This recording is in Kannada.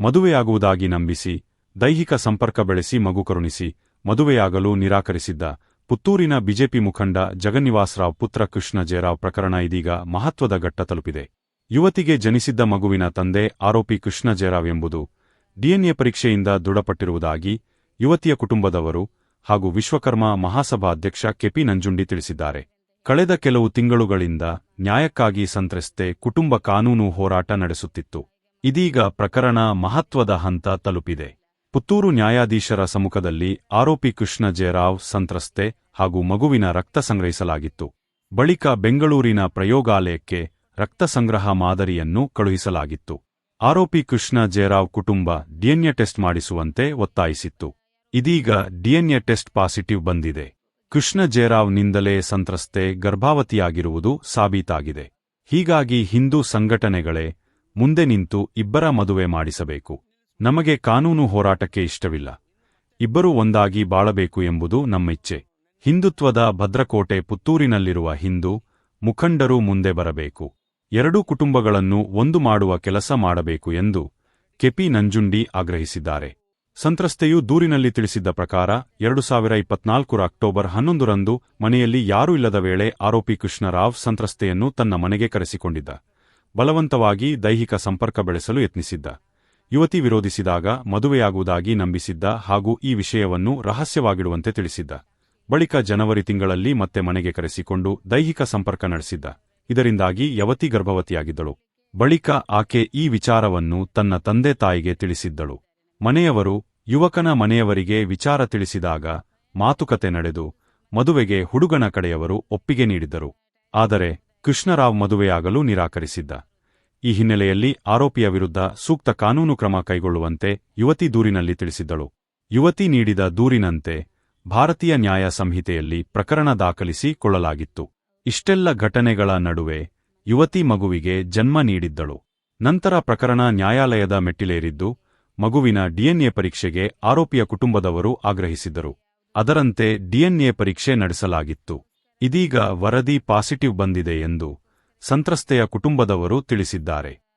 ಮದುವೆಯಾಗುವುದಾಗಿ ನಂಬಿಸಿ, ದೈಹಿಕ ಸಂಪರ್ಕ ಬೆಳೆಸಿ ಮಗು ಕರುಣಿಸಿ, ಮದುವೆಯಾಗಲು ನಿರಾಕರಿಸಿದ್ದ ಪುತ್ತೂರಿನ ಬಿಜೆಪಿ ಮುಖಂಡ ಜಗನ್ನಿವಾಸರಾವ್ ಪುತ್ರ ಕೃಷ್ಣ ಜೇರಾವ್ ಪ್ರಕರಣ ಇದೀಗ ಮಹತ್ವದ ಘಟ್ಟ ತಲುಪಿದೆ. ಯುವತಿಗೆ ಜನಿಸಿದ್ದ ಮಗುವಿನ ತಂದೆ ಆರೋಪಿ ಕೃಷ್ಣ ಜೇರಾವ್ ಎಂಬುದು ಡಿಎನ್ಎ ಪರೀಕ್ಷೆಯಿಂದ ದೃಢಪಟ್ಟಿರುವುದಾಗಿ ಯುವತಿಯ ಕುಟುಂಬದವರು ಹಾಗೂ ವಿಶ್ವಕರ್ಮ ಮಹಾಸಭಾ ಅಧ್ಯಕ್ಷ ಕೆಪಿ ನಂಜುಂಡಿ ತಿಳಿಸಿದ್ದಾರೆ. ಕಳೆದ ಕೆಲವು ತಿಂಗಳುಗಳಿಂದ ನ್ಯಾಯಕ್ಕಾಗಿ ಸಂತ್ರಸ್ತೆ ಕುಟುಂಬ ಕಾನೂನು ಹೋರಾಟ ನಡೆಸುತ್ತಿತ್ತು. ಇದೀಗ ಪ್ರಕರಣ ಮಹತ್ವದ ಹಂತ ತಲುಪಿದೆ. ಪುತ್ತೂರು ನ್ಯಾಯಾಧೀಶರ ಸಮ್ಮುಖದಲ್ಲಿ ಆರೋಪಿ ಕೃಷ್ಣ ಜಯರಾವ್ ಸಂತ್ರಸ್ತೆ ಹಾಗೂ ಮಗುವಿನ ರಕ್ತ ಸಂಗ್ರಹಿಸಲಾಗಿತ್ತು. ಬಳಿಕ ಬೆಂಗಳೂರಿನ ಪ್ರಯೋಗಾಲಯಕ್ಕೆ ರಕ್ತ ಸಂಗ್ರಹ ಮಾದರಿಯನ್ನು ಕಳುಹಿಸಲಾಗಿತ್ತು. ಆರೋಪಿ ಕೃಷ್ಣ ಜಯರಾವ್ ಕುಟುಂಬ ಡಿಎನ್ಎ ಟೆಸ್ಟ್ ಮಾಡಿಸುವಂತೆ ಒತ್ತಾಯಿಸಿತ್ತು. ಇದೀಗ ಡಿಎನ್ಎ ಟೆಸ್ಟ್ ಪಾಸಿಟಿವ್ ಬಂದಿದೆ. ಕೃಷ್ಣ ಜೇರಾವ್ನಿಂದಲೇ ಸಂತ್ರಸ್ತೆ ಗರ್ಭಾವತಿಯಾಗಿರುವುದು ಸಾಬೀತಾಗಿದೆ. ಹೀಗಾಗಿ ಹಿಂದೂ ಸಂಘಟನೆಗಳೇ ಮುಂದೆ ನಿಂತು ಇಬ್ಬರ ಮದುವೆ ಮಾಡಿಸಬೇಕು. ನಮಗೆ ಕಾನೂನು ಹೋರಾಟಕ್ಕೆ ಇಷ್ಟವಿಲ್ಲ. ಇಬ್ಬರೂ ಒಂದಾಗಿ ಬಾಳಬೇಕು ಎಂಬುದು ನಮ್ಮಿಚ್ಛೆ. ಹಿಂದುತ್ವದ ಭದ್ರಕೋಟೆ ಪುತ್ತೂರಿನಲ್ಲಿರುವ ಹಿಂದೂ, ಮುಖಂಡರು ಮುಂದೆ ಬರಬೇಕು. ಎರಡೂ ಕುಟುಂಬಗಳನ್ನು ಒಂದು ಮಾಡುವ ಕೆಲಸ ಮಾಡಬೇಕು ಎಂದು ಕೆಪಿ ನಂಜುಂಡಿ ಆಗ್ರಹಿಸಿದ್ದಾರೆ. ಸಂತ್ರಸ್ತೆಯು ದೂರಿನಲ್ಲಿ ತಿಳಿಸಿದ್ದ ಪ್ರಕಾರ, ಎರಡು ಸಾವಿರ ಇಪ್ಪತ್ನಾಲ್ಕರ ಅಕ್ಟೋಬರ್ ಹನ್ನೊಂದರಂದು ಮನೆಯಲ್ಲಿ ಯಾರೂ ಇಲ್ಲದ ವೇಳೆ ಆರೋಪಿ ಕೃಷ್ಣರಾವ್ ಸಂತ್ರಸ್ತೆಯನ್ನು ತನ್ನ ಮನೆಗೆ ಕರೆಸಿಕೊಂಡಿದ್ದ. ಬಲವಂತವಾಗಿ ದೈಹಿಕ ಸಂಪರ್ಕ ಬೆಳೆಸಲು ಯತ್ನಿಸಿದ್ದ. ಯುವತಿ ವಿರೋಧಿಸಿದಾಗ ಮದುವೆಯಾಗುವುದಾಗಿ ನಂಬಿಸಿದ್ದ ಹಾಗೂ ಈ ವಿಷಯವನ್ನು ರಹಸ್ಯವಾಗಿಡುವಂತೆ ತಿಳಿಸಿದ್ದ. ಬಳಿಕ ಜನವರಿ ತಿಂಗಳಲ್ಲಿ ಮತ್ತೆ ಮನೆಗೆ ಕರೆಸಿಕೊಂಡು ದೈಹಿಕ ಸಂಪರ್ಕ ನಡೆಸಿದ್ದ. ಇದರಿಂದಾಗಿ ಯವತಿ ಗರ್ಭವತಿಯಾಗಿದ್ದಳು. ಬಳಿಕ ಆಕೆ ಈ ವಿಚಾರವನ್ನು ತನ್ನ ತಂದೆ ತಾಯಿಗೆ ತಿಳಿಸಿದ್ದಳು. ಮನೆಯವರು, ಯುವಕನ ಮನೆಯವರಿಗೆ ವಿಚಾರ ತಿಳಿಸಿದಾಗ ಮಾತುಕತೆ ನಡೆದು ಮದುವೆಗೆ ಹುಡುಗನ ಕಡೆಯವರು ಒಪ್ಪಿಗೆ ನೀಡಿದ್ದರು. ಆದರೆ ಕೃಷ್ಣರಾವ್ ಮದುವೆಯಾಗಲು ನಿರಾಕರಿಸಿದ್ದ. ಈ ಹಿನ್ನೆಲೆಯಲ್ಲಿ ಆರೋಪಿಯ ವಿರುದ್ಧ ಸೂಕ್ತ ಕಾನೂನು ಕ್ರಮ ಕೈಗೊಳ್ಳುವಂತೆ ಯುವತಿ ದೂರಿನಲ್ಲಿ ತಿಳಿಸಿದ್ದಳು. ಯುವತಿ ನೀಡಿದ ದೂರಿನಂತೆ ಭಾರತೀಯ ನ್ಯಾಯ ಸಂಹಿತೆಯಲ್ಲಿ ಪ್ರಕರಣ ದಾಖಲಿಸಿ ಕೊಳ್ಳಲಾಗಿತ್ತು. ಇಷ್ಟೆಲ್ಲ ಘಟನೆಗಳ ನಡುವೆ ಯುವತಿ ಮಗುವಿಗೆ ಜನ್ಮ ನೀಡಿದ್ದಳು. ನಂತರ ಪ್ರಕರಣ ನ್ಯಾಯಾಲಯದ ಮೆಟ್ಟಿಲೇರಿದ್ದು, ಮಗುವಿನ ಡಿಎನ್ಎ ಪರೀಕ್ಷೆಗೆ ಆರೋಪಿಯ ಕುಟುಂಬದವರು ಆಗ್ರಹಿಸಿದ್ದರು. ಅದರಂತೆ ಡಿಎನ್ಎ ಪರೀಕ್ಷೆ ನಡೆಸಲಾಗಿತ್ತು. ಇದೀಗ ವರದಿ ಪಾಸಿಟಿವ್ ಬಂದಿದೆ ಎಂದು ಸಂತ್ರಸ್ತೆಯ ಕುಟುಂಬದವರು ತಿಳಿಸಿದ್ದಾರೆ.